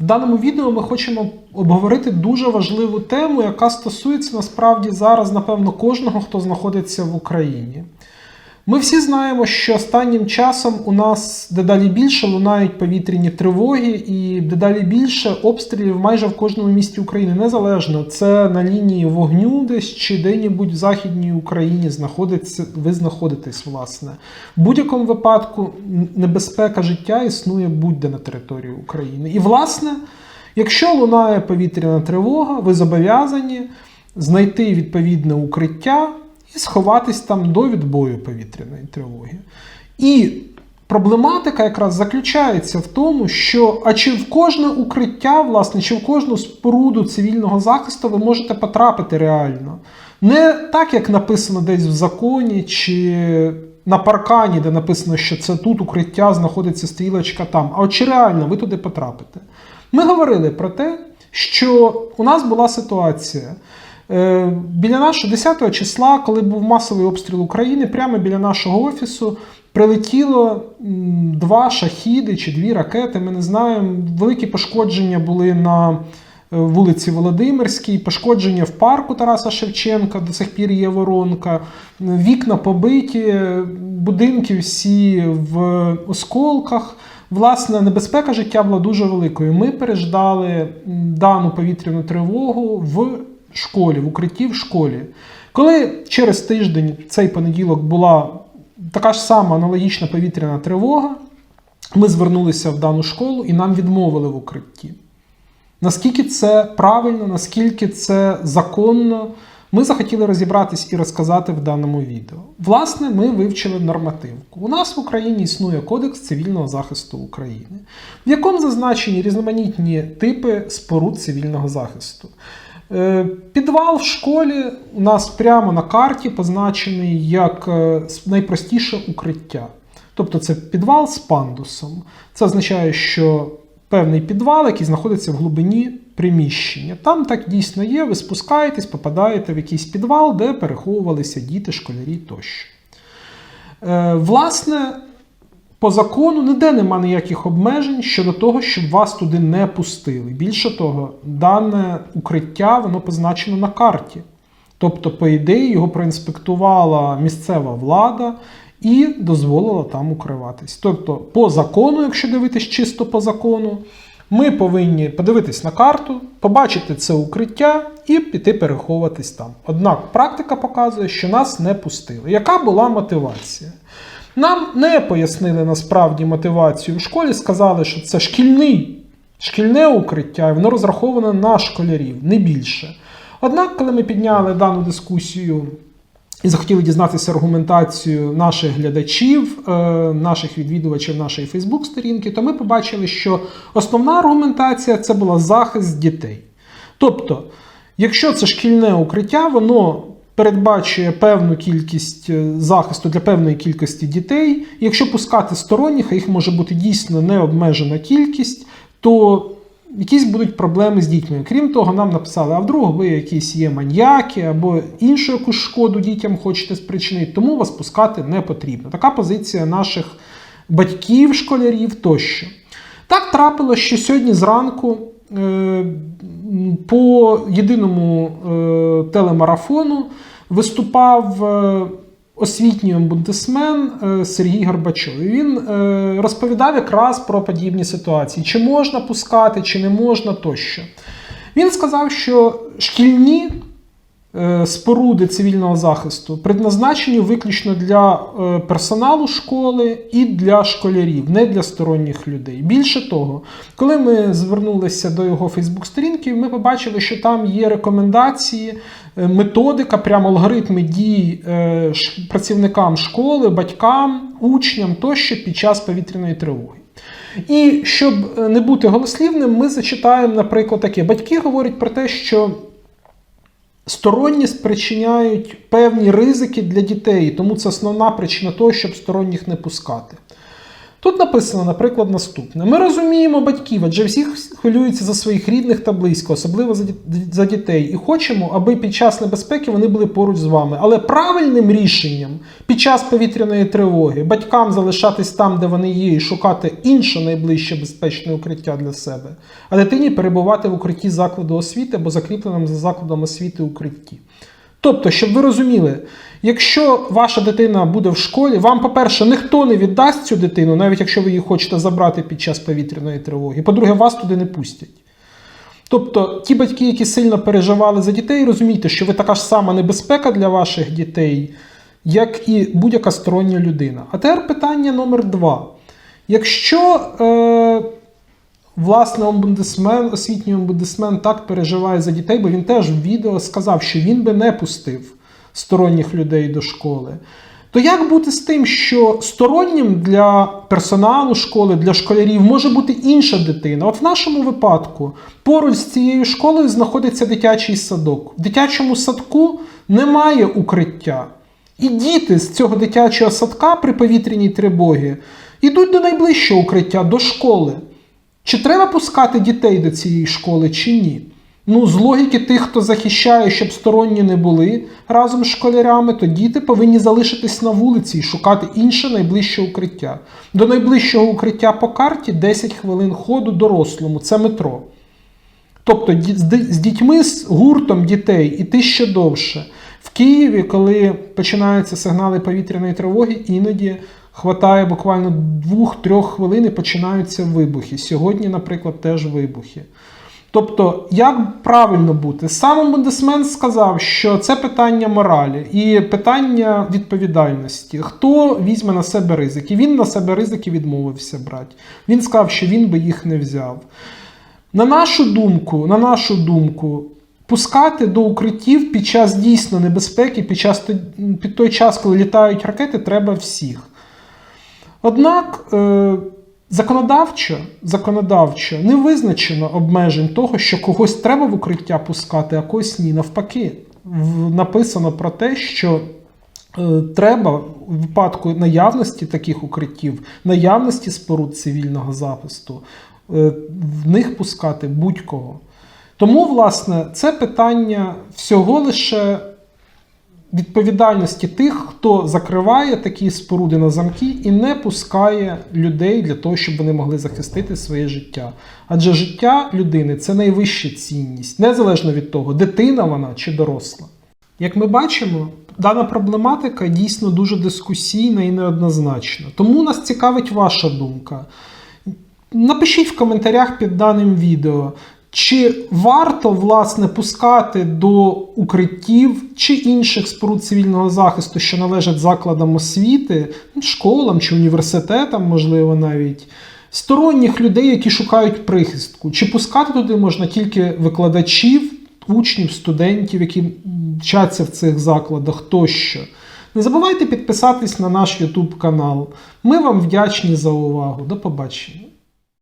В даному відео ми хочемо обговорити дуже важливу тему, яка стосується насправді зараз, напевно, кожного, хто знаходиться в Україні. Ми всі знаємо, що останнім часом у нас дедалі більше лунають повітряні тривоги, і дедалі більше обстрілів майже в кожному місті України. Незалежно це на лінії вогню, десь чи де-небудь в Західній Україні знаходиться, ви знаходитесь, власне. В будь-якому випадку небезпека життя існує будь-де на території України. І, власне, якщо лунає повітряна тривога, ви зобов'язані знайти відповідне укриття і сховатись там до відбою повітряної тривоги. І проблематика якраз заключається в тому, що а чи в кожне укриття, власне, чи в кожну споруду цивільного захисту ви можете потрапити реально. Не так, як написано десь в законі, чи на паркані, де написано, що це тут укриття, знаходиться стрілочка там. А чи реально ви туди потрапите? Ми говорили про те, що у нас була ситуація. Е, Біля нашого 10 числа, коли був масовий обстріл України, прямо біля нашого офісу прилетіло два шахіди чи дві ракети. Ми не знаємо. Великі пошкодження були на е, вулиці Володимирській, пошкодження в парку Тараса Шевченка, до сих пір є воронка, вікна побиті, будинки всі в осколках. Власне, небезпека життя була дуже великою. Ми переждали дану повітряну тривогу в школі, в укритті в школі. Коли через тиждень, цей понеділок, була така ж сама аналогічна повітряна тривога, ми звернулися в дану школу і нам відмовили в укритті. Наскільки це правильно, наскільки це законно, ми захотіли розібратись і розказати в даному відео. Власне, ми вивчили нормативку. У нас в Україні існує Кодекс цивільного захисту України, в якому зазначені різноманітні типи споруд цивільного захисту. Е, Підвал в школі у нас прямо на карті позначений як е, найпростіше укриття. Тобто це підвал з пандусом. Це означає, що певний підвал, який знаходиться в глибині приміщення. Там так дійсно є, ви спускаєтесь, попадаєте в якийсь підвал, де переховувалися діти, школярі тощо. Е, Власне, по закону ніде нема ніяких обмежень щодо того, щоб вас туди не пустили. Більше того, дане укриття воно позначено на карті. Тобто, по ідеї, його проінспектувала місцева влада і дозволила там укриватись. Тобто, по закону, якщо дивитись чисто по закону, ми повинні подивитись на карту, побачити це укриття і піти переховуватись там. Однак практика показує, що нас не пустили. Яка була мотивація? Нам не пояснили насправді мотивацію в школі, сказали, що це шкільний, шкільне укриття, і воно розраховане на школярів, не більше. Однак, коли ми підняли дану дискусію і захотіли дізнатися аргументацію наших глядачів, е, наших відвідувачів нашої Фейсбук-сторінки, то ми побачили, що основна аргументація це була захист дітей. Тобто, якщо це шкільне укриття, воно передбачує певну кількість е, захисту для певної кількості дітей. Якщо пускати сторонніх, а їх може бути дійсно необмежена кількість, то якісь будуть проблеми з дітьми. Крім того, нам написали, а вдруг ви якісь є маньяки або іншу якусь шкоду дітям хочете спричинити, тому вас пускати не потрібно. Така позиція наших батьків, школярів тощо. Так трапилось, що сьогодні зранку по єдиному е, телемарафону виступав е, освітній омбудсмен е, Сергій Горбачов. І Він е, розповідав якраз про подібні ситуації: чи можна пускати, чи не можна тощо. Він сказав, що шкільні е, споруди цивільного захисту предназначені виключно для е, персоналу школи і для школярів, не для сторонніх людей. Більше того, коли ми звернулися до його Фейсбук-сторінки, ми побачили, що там є рекомендації, е, методика, прямо алгоритми дій е, працівникам школи, батькам, учням тощо під час повітряної тривоги. І щоб е, не бути голослівним, ми зачитаємо, наприклад, таке. Батьки говорять про те, що сторонні спричиняють певні ризики для дітей, тому це основна причина того, щоб сторонніх не пускати. Тут написано, наприклад, наступне: ми розуміємо батьків, адже всі хвилюються за своїх рідних та близько, особливо за, дітей, і хочемо, аби під час небезпеки вони були поруч з вами. Але правильним рішенням під час повітряної тривоги батькам залишатись там, де вони є, і шукати інше найближче безпечне укриття для себе, а дитині перебувати в укритті закладу освіти або закріпленому за закладом освіти укритті. Тобто, щоб ви розуміли, якщо ваша дитина буде в школі, вам, по-перше, ніхто не віддасть цю дитину, навіть якщо ви її хочете забрати під час повітряної тривоги. По-друге, вас туди не пустять. Тобто, ті батьки, які сильно переживали за дітей, розумійте, що ви така ж сама небезпека для ваших дітей, як і будь-яка стороння людина. А тепер питання номер два. Якщо е, власне омбудсмен, освітній омбудсмен так переживає за дітей, бо він теж в відео сказав, що він би не пустив сторонніх людей до школи. То як бути з тим, що стороннім для персоналу школи, для школярів може бути інша дитина? От в нашому випадку поруч з цією школою знаходиться дитячий садок. В дитячому садку немає укриття. І діти з цього дитячого садка при повітряній тривогі йдуть до найближчого укриття, до школи. Чи треба пускати дітей до цієї школи, чи ні? Ну, з логіки тих, хто захищає, щоб сторонні не були разом з школярями, то діти повинні залишитись на вулиці і шукати інше найближче укриття. До найближчого укриття по карті 10 хвилин ходу дорослому, це метро. Тобто з дітьми, з гуртом дітей іти ще довше. В Києві, коли починаються сигнали повітряної тривоги, іноді хватає буквально 2-3 хвилин і починаються вибухи. Сьогодні, наприклад, теж вибухи. Тобто, як правильно бути? Сам омбудсмен сказав, що це питання моралі і питання відповідальності. Хто візьме на себе ризики? Він на себе ризики відмовився брати. Він сказав, що він би їх не взяв. На нашу думку, на нашу думку, пускати до укриттів під час дійсно небезпеки, під, час, під той час, коли літають ракети, треба всіх. Однак е, законодавчо, законодавчо не визначено обмежень того, що когось треба в укриття пускати, а когось ні. Навпаки, написано про те, що е, треба в випадку наявності таких укриттів, наявності споруд цивільного захисту, е, в них пускати будь-кого. Тому, власне, це питання всього лише відповідальності тих, хто закриває такі споруди на замки і не пускає людей для того, щоб вони могли захистити своє життя. Адже життя людини це найвища цінність, незалежно від того, дитина вона чи доросла. Як ми бачимо, дана проблематика дійсно дуже дискусійна і неоднозначна. Тому нас цікавить ваша думка. Напишіть в коментарях під даним відео, чи варто власне пускати до укриттів чи інших споруд цивільного захисту, що належать закладам освіти, школам чи університетам, можливо, навіть сторонніх людей, які шукають прихистку, чи пускати туди можна тільки викладачів, учнів, студентів, які вчаться в цих закладах тощо. Не забувайте підписатись на наш YouTube канал. Ми вам вдячні за увагу. До побачення.